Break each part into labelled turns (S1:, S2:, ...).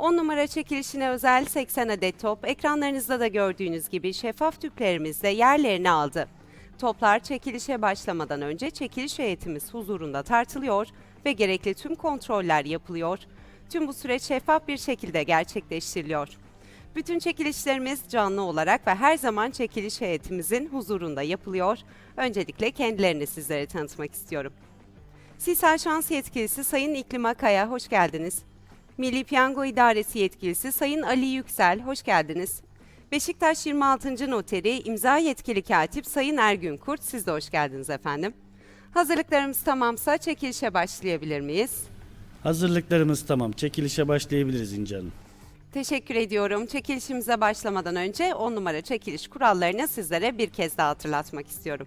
S1: 10 numara çekilişine özel 80 adet top ekranlarınızda da gördüğünüz gibi şeffaf tüplerimizde yerlerini aldı. Toplar çekilişe başlamadan önce çekiliş heyetimiz huzurunda tartılıyor ve gerekli tüm kontroller yapılıyor. Tüm bu süreç şeffaf bir şekilde gerçekleştiriliyor. Bütün çekilişlerimiz canlı olarak ve her zaman çekiliş heyetimizin huzurunda yapılıyor. Öncelikle kendilerini sizlere tanıtmak istiyorum. Sisal Şans Yetkilisi Sayın İklim Akaya, hoş geldiniz. Milli Piyango İdaresi Yetkilisi Sayın Ali Yüksel, hoş geldiniz. Beşiktaş 26. Noteri İmza Yetkili Katip Sayın Ergün Kurt, siz de hoş geldiniz efendim. Hazırlıklarımız tamamsa çekilişe başlayabilir miyiz?
S2: Hazırlıklarımız tamam. Çekilişe başlayabiliriz İnce Hanım.
S1: Teşekkür ediyorum. Çekilişimize başlamadan önce 10 numara çekiliş kurallarını sizlere bir kez daha hatırlatmak istiyorum.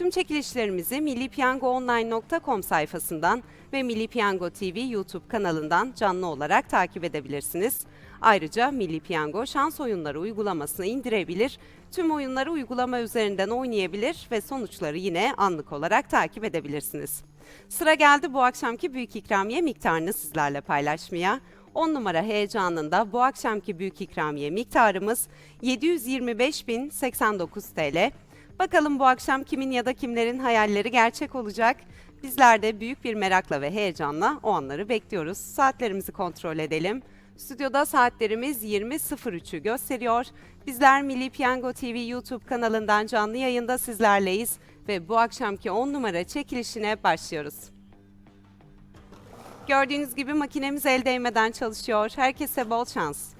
S1: Tüm çekilişlerimizi millipiyangoonline.com sayfasından ve Milli Piyango TV YouTube kanalından canlı olarak takip edebilirsiniz. Ayrıca Milli Piyango şans oyunları uygulamasını indirebilir, tüm oyunları uygulama üzerinden oynayabilir ve sonuçları yine anlık olarak takip edebilirsiniz. Sıra geldi bu akşamki büyük ikramiye miktarını sizlerle paylaşmaya. 10 numara heyecanında bu akşamki büyük ikramiye miktarımız 725.089 TL. Bakalım bu akşam kimin ya da kimlerin hayalleri gerçek olacak? Bizler de büyük bir merakla ve heyecanla o anları bekliyoruz. Saatlerimizi kontrol edelim. Stüdyoda saatlerimiz 20.03'ü gösteriyor. Bizler Milli Piyango TV YouTube kanalından canlı yayında sizlerleyiz ve bu akşamki 10 numara çekilişine başlıyoruz. Gördüğünüz gibi makinemiz el değmeden çalışıyor. Herkese bol şans.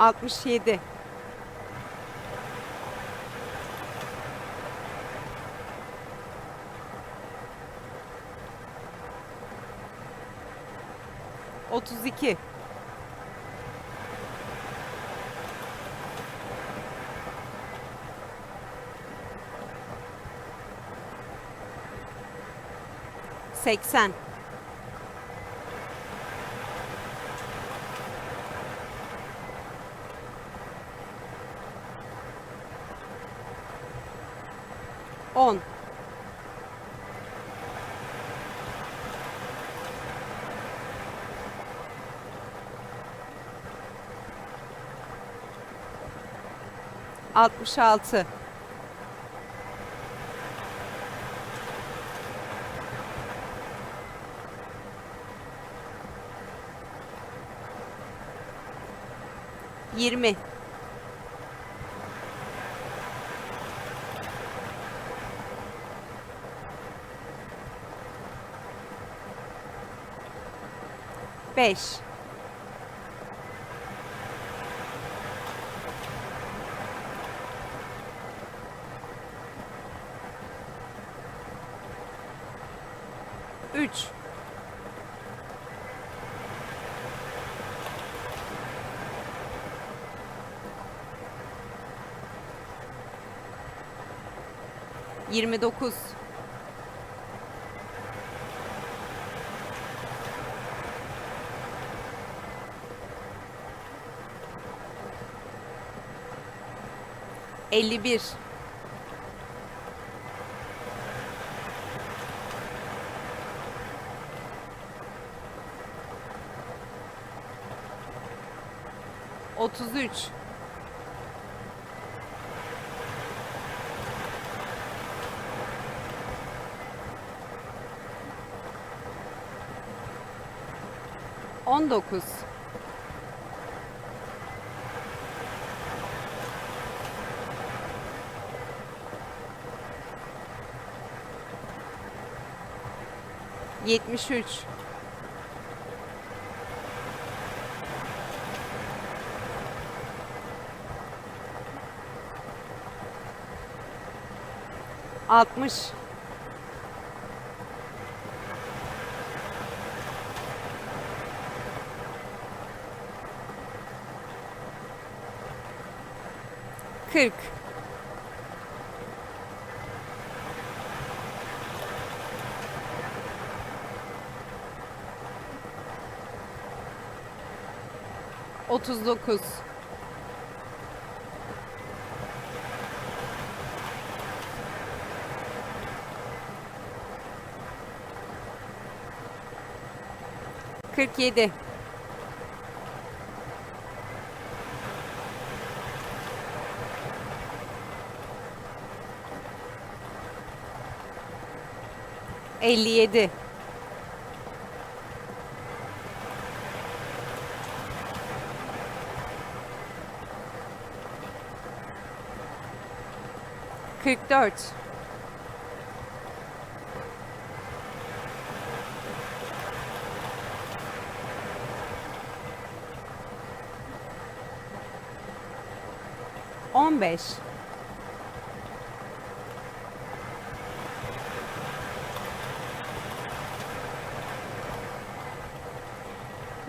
S1: Altmış yedi. Otuz iki. Seksen. On. Altmış altı. Yirmi. 5 3 29 51 33 19 73 60 40 39 47 57 44 15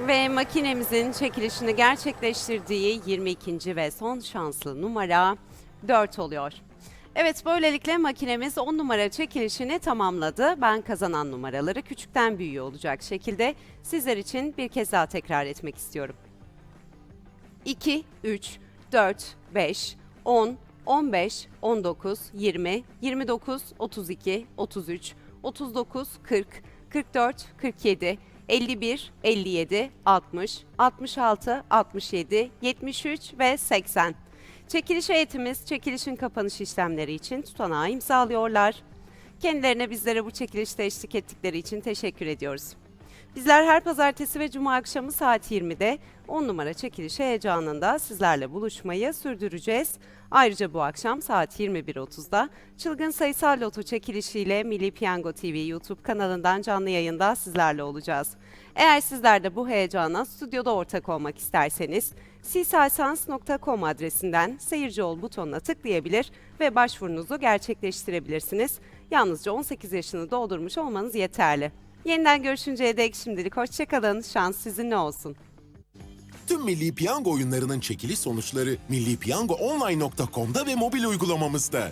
S1: Ve makinemizin çekilişini gerçekleştirdiği 22. ve son şanslı numara 4 oluyor. Evet böylelikle makinemiz 10 numara çekilişini tamamladı. Ben kazanan numaraları küçükten büyüğe olacak şekilde sizler için bir kez daha tekrar etmek istiyorum. 2, 3, 4, 5, 10, 15, 19, 20, 29, 32, 33, 39, 40, 44, 47, 51, 57, 60, 66, 67, 73 ve 80. Çekiliş heyetimiz çekilişin kapanış işlemleri için tutanağı imzalıyorlar. Kendilerine bizlere bu çekilişte eşlik ettikleri için teşekkür ediyoruz. Bizler her pazartesi ve cuma akşamı saat 20'de 10 numara çekiliş heyecanında sizlerle buluşmayı sürdüreceğiz. Ayrıca bu akşam saat 21.30'da Çılgın Sayısal Loto çekilişiyle Milli Piyango TV YouTube kanalından canlı yayında sizlerle olacağız. Eğer sizler de bu heyecana stüdyoda ortak olmak isterseniz sisalsans.com adresinden seyirci ol butonuna tıklayabilir ve başvurunuzu gerçekleştirebilirsiniz. Yalnızca 18 yaşını doldurmuş olmanız yeterli. Yeniden görüşünceye dek şimdilik hoşçakalın. Şans sizinle olsun.
S3: Tüm Milli Piyango oyunlarının çekiliş sonuçları millipiyangoonline.com'da ve mobil uygulamamızda.